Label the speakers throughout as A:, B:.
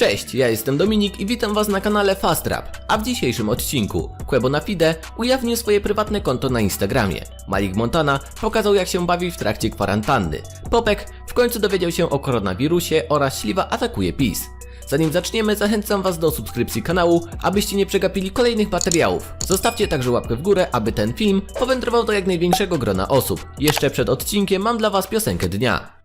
A: Cześć, ja jestem Dominik i witam was na kanale Fast Rap. A w dzisiejszym odcinku Quebo na Fide ujawnił swoje prywatne konto na Instagramie. Malik Montana pokazał jak się bawi w trakcie kwarantanny. Popek w końcu dowiedział się o koronawirusie oraz Śliwa atakuje PiS. Zanim zaczniemy, zachęcam Was do subskrypcji kanału, abyście nie przegapili kolejnych materiałów. Zostawcie także łapkę w górę, aby ten film powędrował do jak największego grona osób. Jeszcze przed odcinkiem mam dla Was piosenkę dnia.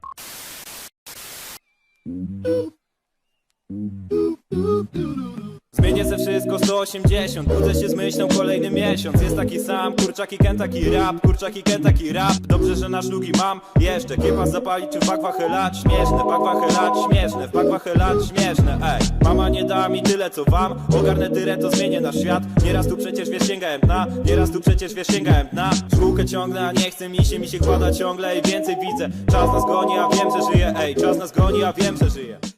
B: Zmienię ze wszystko 180 Budzę się z myślą kolejny miesiąc. Jest taki sam, kurczaki taki rap Kurczaki taki rap. Dobrze, że na szlugi mam jeszcze. Kiepa zapalić czy w bakwachę lać? Śmieszne, bakwachę lać śmieszne W bakwachę lać śmieszne, ej Mama nie da mi tyle co wam. Ogarnę tyle to zmienię nasz świat. Nieraz tu przecież wiesz sięgałem dna Nieraz tu przecież wiesz sięgałem dna Szkółkę ciągnę, a nie chce mi się Mi się kłada ciągle. I więcej widzę. Czas nas goni, a wiem, że żyję Ej, czas nas goni, a wiem, że żyję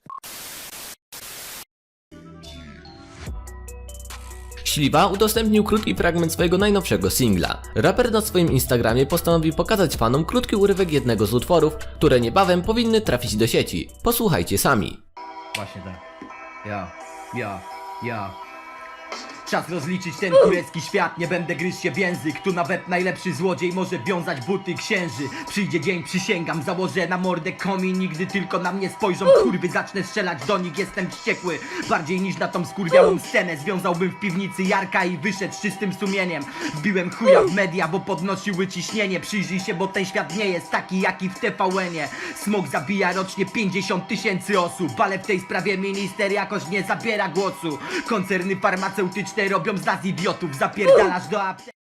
A: Śliwa udostępnił krótki fragment swojego najnowszego singla. Raper na swoim Instagramie postanowił pokazać fanom krótki urywek jednego z utworów, które niebawem powinny trafić do sieci. Posłuchajcie sami.
C: Właśnie tak. Ja, ja, ja. Czas rozliczyć ten turecki świat, nie będę gryźć się w język. Tu nawet najlepszy złodziej może wiązać buty księży. Przyjdzie dzień, przysięgam, założę na mordę komin. Nigdy tylko na mnie spojrzą. Kurwy, zacznę strzelać do nich. Jestem wściekły, bardziej niż na tą skurwiałą scenę. Związałbym w piwnicy Jarka i wyszedł z czystym sumieniem. Wbiłem chuja w media, bo podnosiły ciśnienie. Przyjrzyj się, bo ten świat nie jest taki jaki w TVN-ie Smog zabija rocznie 50 tysięcy osób. Ale w tej sprawie minister jakoś nie zabiera głosu. Koncerny farmaceutyczne robią z nas idiotów Zapierdalasz do apteki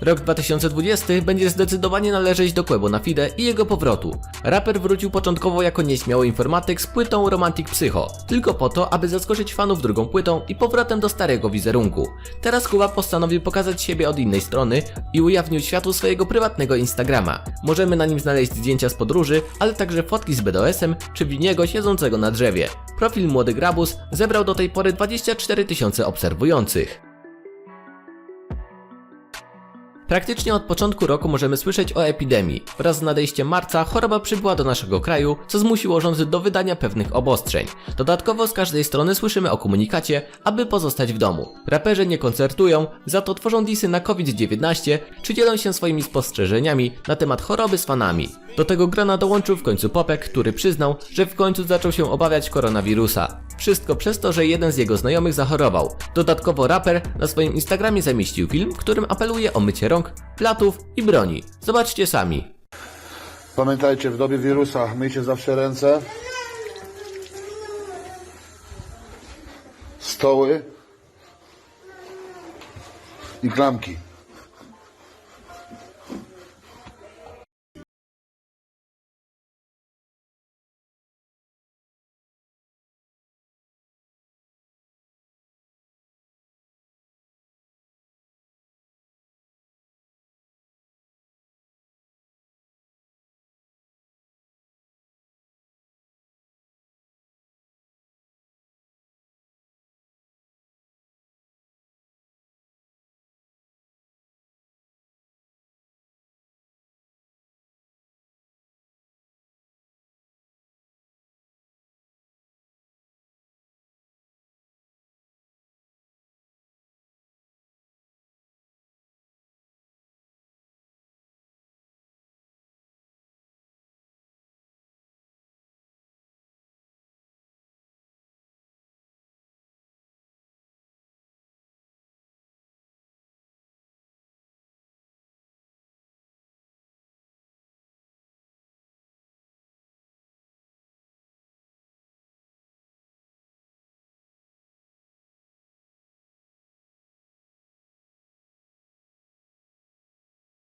A: Rok 2020 będzie zdecydowanie należeć do Quebo na Fide i jego powrotu. Raper wrócił początkowo jako nieśmiały informatyk z płytą Romantic Psycho, tylko po to, aby zaskoczyć fanów drugą płytą i powrotem do starego wizerunku. Teraz Kuba postanowił pokazać siebie od innej strony i ujawnił światu swojego prywatnego Instagrama. Możemy na nim znaleźć zdjęcia z podróży, ale także fotki z BDS-em czy Winiego siedzącego na drzewie. Profil Młody Grabus zebrał do tej pory 24 tysiące obserwujących. Praktycznie od początku roku możemy słyszeć o epidemii. Wraz z nadejściem marca choroba przybyła do naszego kraju, co zmusiło rządy do wydania pewnych obostrzeń. Dodatkowo z każdej strony słyszymy o komunikacie, aby pozostać w domu. Raperzy nie koncertują, za to tworzą disy na COVID-19, czy dzielą się swoimi spostrzeżeniami na temat choroby z fanami. Do tego grona dołączył w końcu Popek, który przyznał, że w końcu zaczął się obawiać koronawirusa. Wszystko przez to, że jeden z jego znajomych zachorował. Dodatkowo raper na swoim Instagramie zamieścił film, w którym apeluje o mycie rąk, platów i broni. Zobaczcie sami.
D: Pamiętajcie, w dobie wirusa myjcie zawsze ręce. Stoły i klamki.